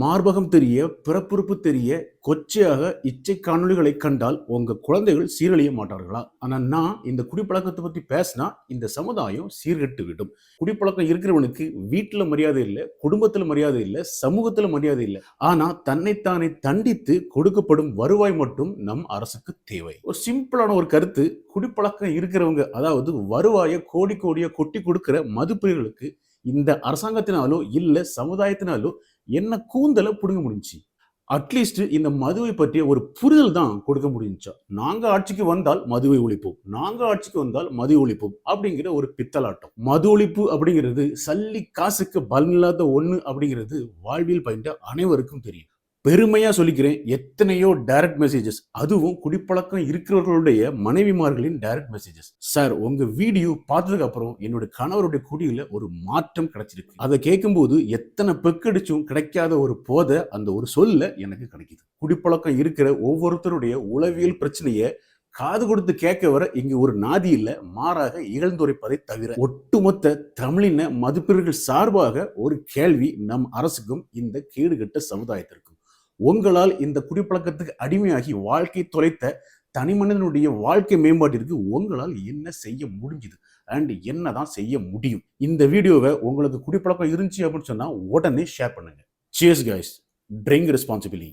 மார்பகம் தெரிய பிறப்புறுப்பு தெரிய கொச்சையாக இச்சை காணொலிகளை கண்டால் உங்க குழந்தைகள் சீரழிய மாட்டார்களா? ஆனா நான் இந்த குடிப்பழக்கத்தை பத்தி பேசினா இந்த சமுதாயம் சீர்கட்டு விடும். குடிப்பழக்கம் இருக்கிறவனுக்கு வீட்டுல மரியாதை இல்லை குடும்பத்துல மரியாதை இல்லை சமூகத்துல மரியாதை இல்லை. ஆனா தன்னைத்தானே தண்டித்து கொடுக்கப்படும் வருவாய் மட்டும் நம் அரசுக்கு தேவை. ஒரு சிம்பிளான ஒரு கருத்து குடிப்பழக்கம் இருக்கிறவங்க அதாவது வருவாயை கோடி கோடியா கொட்டி கொடுக்கிற மதுப்பிரிகளுக்கு இந்த அரசாங்கத்தினாலோ இல்லை சமுதாயத்தினாலோ என்ன கூந்தலை பிடுங்க முடிஞ்சு அட்லீஸ்ட் இந்த மதுவை பற்றிய ஒரு புரிதல் தான் கொடுக்க முடிஞ்சா நாங்க ஆட்சிக்கு வந்தால் மதுவை ஒழிப்போம். நாங்க ஆட்சிக்கு வந்தால் மது ஒழிப்போம் அப்படிங்கிற ஒரு பித்தலாட்டம். மது ஒழிப்பு அப்படிங்கிறது சல்லி காசுக்கு பலனில்லாத ஒண்ணு அப்படிங்கிறது வாழ்வில் பயின்ற அனைவருக்கும் தெரியும். பெருமையாக சொல்லிக்கிறேன். எத்தனையோ டைரக்ட் மெசேஜஸ் அதுவும் குடிப்பழக்கம் இருக்கிறவர்களுடைய மனைவிமார்களின் டைரக்ட் மெசேஜஸ் சார் உங்க வீடியோ பார்த்ததுக்கு அப்புறம் என்னோட கணவருடைய குடியில ஒரு மாற்றம் கிடைச்சிருக்கு. அதை கேட்கும்போது எத்தனை பெக்கடிச்சும் கிடைக்காத ஒரு போதை அந்த ஒரு சொல்ல எனக்கு கிடைக்குது. குடிப்பழக்கம் இருக்கிற ஒவ்வொருத்தருடைய உளவியல் பிரச்சனையை காது கொடுத்து கேட்க வர இங்கு ஒரு நாதி இல்ல மாறாக இகழ்ந்துரைப்பதை தவிர ஒட்டுமொத்த தமிழின மதிப்பீடுகள் சார்பாக ஒரு கேள்வி நம் அரசுக்கும் இந்த கேடுகட்ட சமுதாயத்திற்கும். உங்களால் இந்த குடிப்பழக்கத்துக்கு அடிமையாகி வாழ்க்கை தொலைத்த தனி மனிதனுடைய வாழ்க்கை மேம்பாட்டிற்கு உங்களால் என்ன செய்ய முடிஞ்சுது? அண்ட் என்னதான் செய்ய முடியும்? இந்த வீடியோவை உங்களுக்கு குடிப்பழக்கம் இருந்துச்சு அப்படின்னு சொன்னா உடனே ஷேர் பண்ணுங்க. Cheers guys drink responsibility